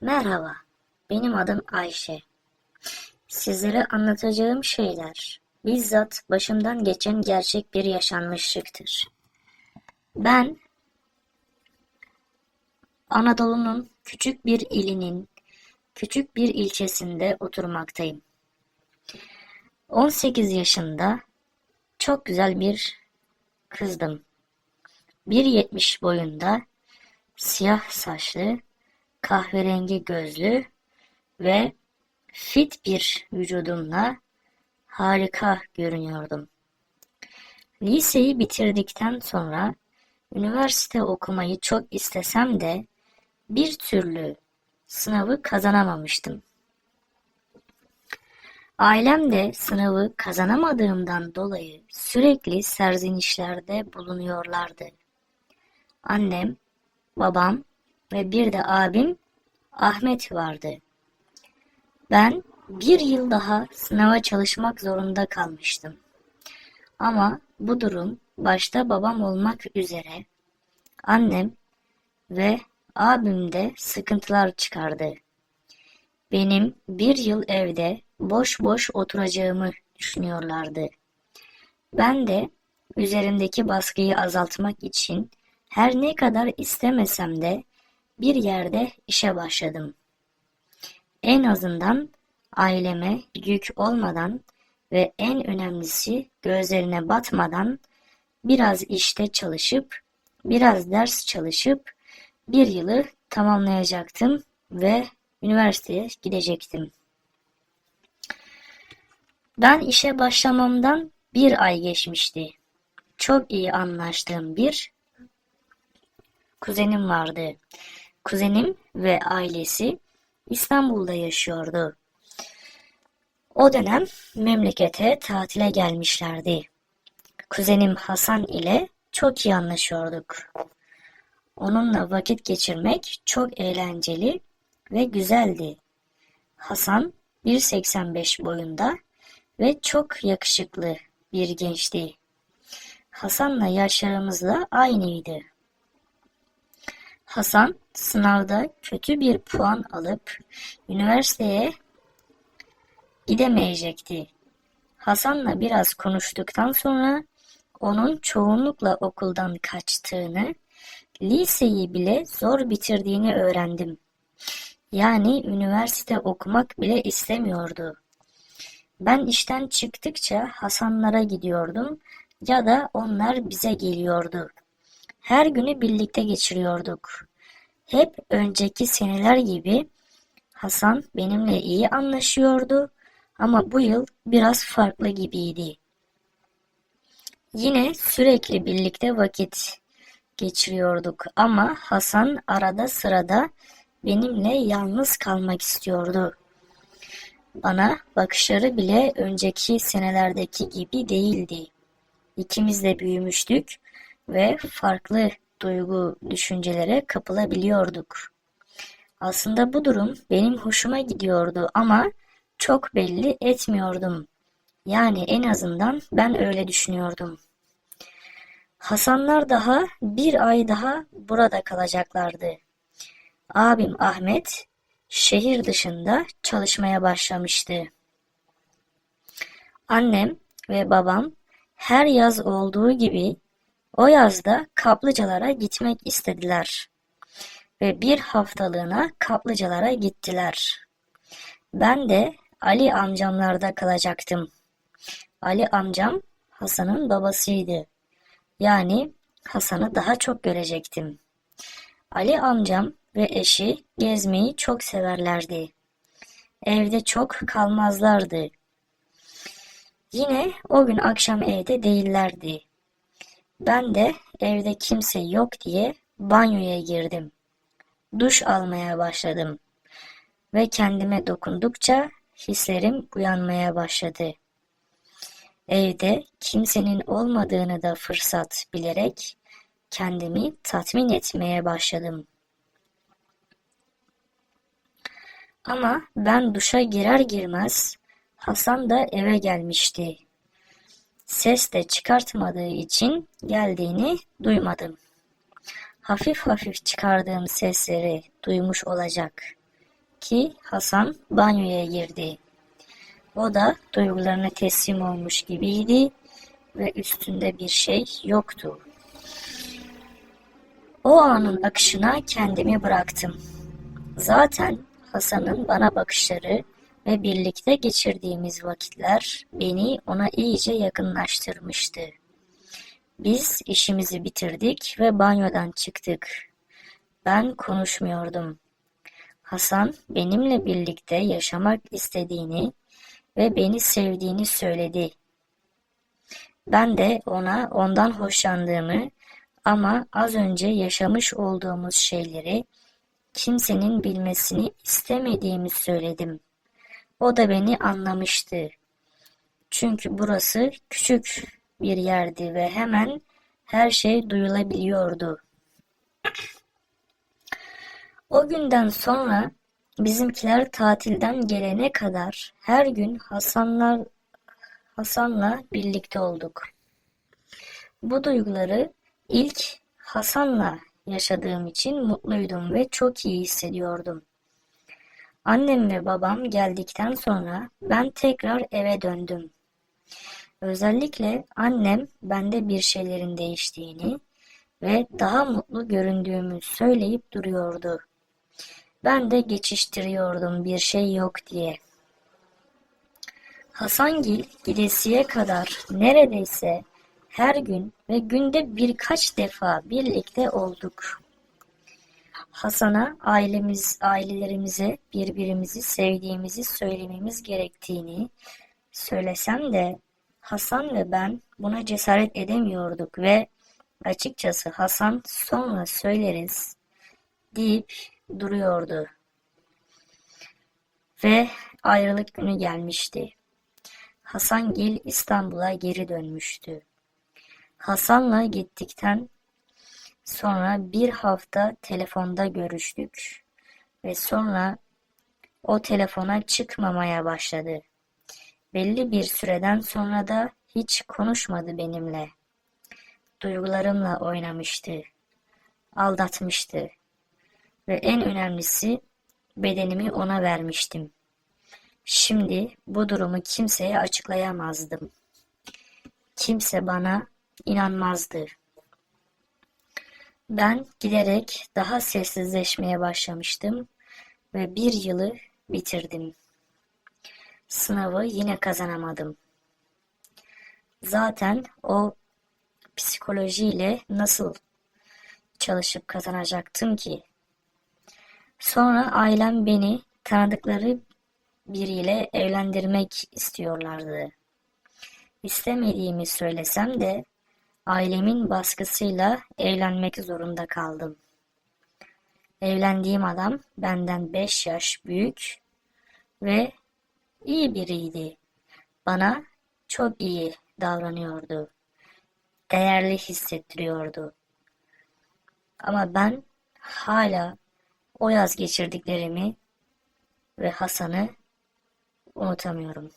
Merhaba, benim adım Ayşe. Sizlere anlatacağım şeyler bizzat başımdan geçen gerçek bir yaşanmışlıktır. Ben Anadolu'nun küçük bir ilinin küçük bir ilçesinde oturmaktayım. 18 yaşında çok güzel bir kızdım. 1.70 boyunda, siyah saçlı, kahverengi gözlü ve fit bir vücudumla harika görünüyordum. Liseyi bitirdikten sonra üniversite okumayı çok istesem de bir türlü sınavı kazanamamıştım. Ailem de sınavı kazanamadığımdan dolayı sürekli serzenişlerde bulunuyorlardı. Annem, babam ve bir de abim Ahmet vardı. Ben bir yıl daha sınava çalışmak zorunda kalmıştım. Ama bu durum başta babam olmak üzere annem ve abim de sıkıntılar çıkardı. Benim bir yıl evde boş boş oturacağımı düşünüyorlardı. Ben de üzerimdeki baskıyı azaltmak için her ne kadar istemesem de bir yerde işe başladım. En azından aileme yük olmadan ve en önemlisi gözlerine batmadan biraz işte çalışıp, biraz ders çalışıp bir yılı tamamlayacaktım ve üniversiteye gidecektim. Ben işe başlamamdan bir ay geçmişti. Çok iyi anlaştığım bir kuzenim vardı. Kuzenim ve ailesi İstanbul'da yaşıyordu. O dönem memlekete tatile gelmişlerdi. Kuzenim Hasan ile çok iyi anlaşıyorduk. Onunla vakit geçirmek çok eğlenceli ve güzeldi. Hasan 1.85 boyunda ve çok yakışıklı bir gençti. Hasan'la yaşlarımızla aynıydı. Hasan sınavda kötü bir puan alıp üniversiteye gidemeyecekti. Hasan'la biraz konuştuktan sonra onun çoğunlukla okuldan kaçtığını, liseyi bile zor bitirdiğini öğrendim. Yani üniversite okumak bile istemiyordu. Ben işten çıktıkça Hasanlara gidiyordum ya da onlar bize geliyordu. Her günü birlikte geçiriyorduk. Hep önceki seneler gibi Hasan benimle iyi anlaşıyordu ama bu yıl biraz farklı gibiydi. Yine sürekli birlikte vakit geçiriyorduk ama Hasan arada sırada benimle yalnız kalmak istiyordu. Bana bakışları bile önceki senelerdeki gibi değildi. İkimiz de büyümüştük ve farklı duygu düşüncelere kapılabiliyorduk. Aslında bu durum benim hoşuma gidiyordu ama çok belli etmiyordum. Yani en azından ben öyle düşünüyordum. Hasanlar daha bir ay daha burada kalacaklardı. Abim Ahmet şehir dışında çalışmaya başlamıştı. Annem ve babam her yaz olduğu gibi o yazda kaplıcalara gitmek istediler ve bir haftalığına kaplıcalara gittiler. Ben de Ali amcamlarda kalacaktım. Ali amcam Hasan'ın babasıydı. Yani Hasan'ı daha çok görecektim. Ali amcam ve eşi gezmeyi çok severlerdi. Evde çok kalmazlardı. Yine o gün akşam evde değillerdi. Ben de evde kimse yok diye banyoya girdim. Duş almaya başladım ve kendime dokundukça hislerim uyanmaya başladı. Evde kimsenin olmadığını da fırsat bilerek kendimi tatmin etmeye başladım. Ama ben duşa girer girmez Hasan da eve gelmişti. Ses de çıkartmadığı için geldiğini duymadım. Hafif hafif çıkardığım sesleri duymuş olacak. ki Hasan banyoya girdi. O da duygularına teslim olmuş gibiydi ve üstünde bir şey yoktu. O anın akışına kendimi bıraktım. Zaten Hasan'ın bana bakışları ve birlikte geçirdiğimiz vakitler beni ona iyice yakınlaştırmıştı. Biz işimizi bitirdik ve banyodan çıktık. Ben konuşmuyordum. Hasan benimle birlikte yaşamak istediğini ve beni sevdiğini söyledi. Ben de ona ondan hoşlandığımı ama az önce yaşamış olduğumuz şeyleri kimsenin bilmesini istemediğimi söyledim. O da beni anlamıştı. Çünkü burası küçük bir yerdi ve hemen her şey duyulabiliyordu. O günden sonra bizimkiler tatilden gelene kadar her gün Hasanlar Hasan'la birlikte olduk. Bu duyguları ilk Hasan'la yaşadığım için mutluydum ve çok iyi hissediyordum. Annem ve babam geldikten sonra ben tekrar eve döndüm. Özellikle annem bende bir şeylerin değiştiğini ve daha mutlu göründüğümü söyleyip duruyordu. Ben de geçiştiriyordum bir şey yok diye. Hasangil gidesiye kadar neredeyse her gün ve günde birkaç defa birlikte olduk. Hasan'a ailemiz, ailelerimize birbirimizi sevdiğimizi söylememiz gerektiğini söylesem de Hasan ve ben buna cesaret edemiyorduk ve açıkçası Hasan sonra söyleriz deyip duruyordu. Ve ayrılık günü gelmişti. Hasangil İstanbul'a geri dönmüştü. Hasan'la gittikten sonra bir hafta telefonda görüştük ve sonra o telefona çıkmamaya başladı. Belli bir süreden sonra da hiç konuşmadı benimle. Duygularımla oynamıştı, aldatmıştı ve en önemlisi bedenimi ona vermiştim. Şimdi bu durumu kimseye açıklayamazdım. Kimse bana inanmazdı. Ben giderek daha sessizleşmeye başlamıştım ve bir yılı bitirdim. Sınavı yine kazanamadım. Zaten o psikolojiyle nasıl çalışıp kazanacaktım ki? Sonra ailem beni tanıdıkları biriyle evlendirmek istiyorlardı. İstemediğimi söylesem de ailemin baskısıyla evlenmek zorunda kaldım. Evlendiğim adam benden beş yaş büyük ve iyi biriydi. Bana çok iyi davranıyordu. Değerli hissettiriyordu. Ama ben hala o yaz geçirdiklerimi ve Hasan'ı unutamıyorum.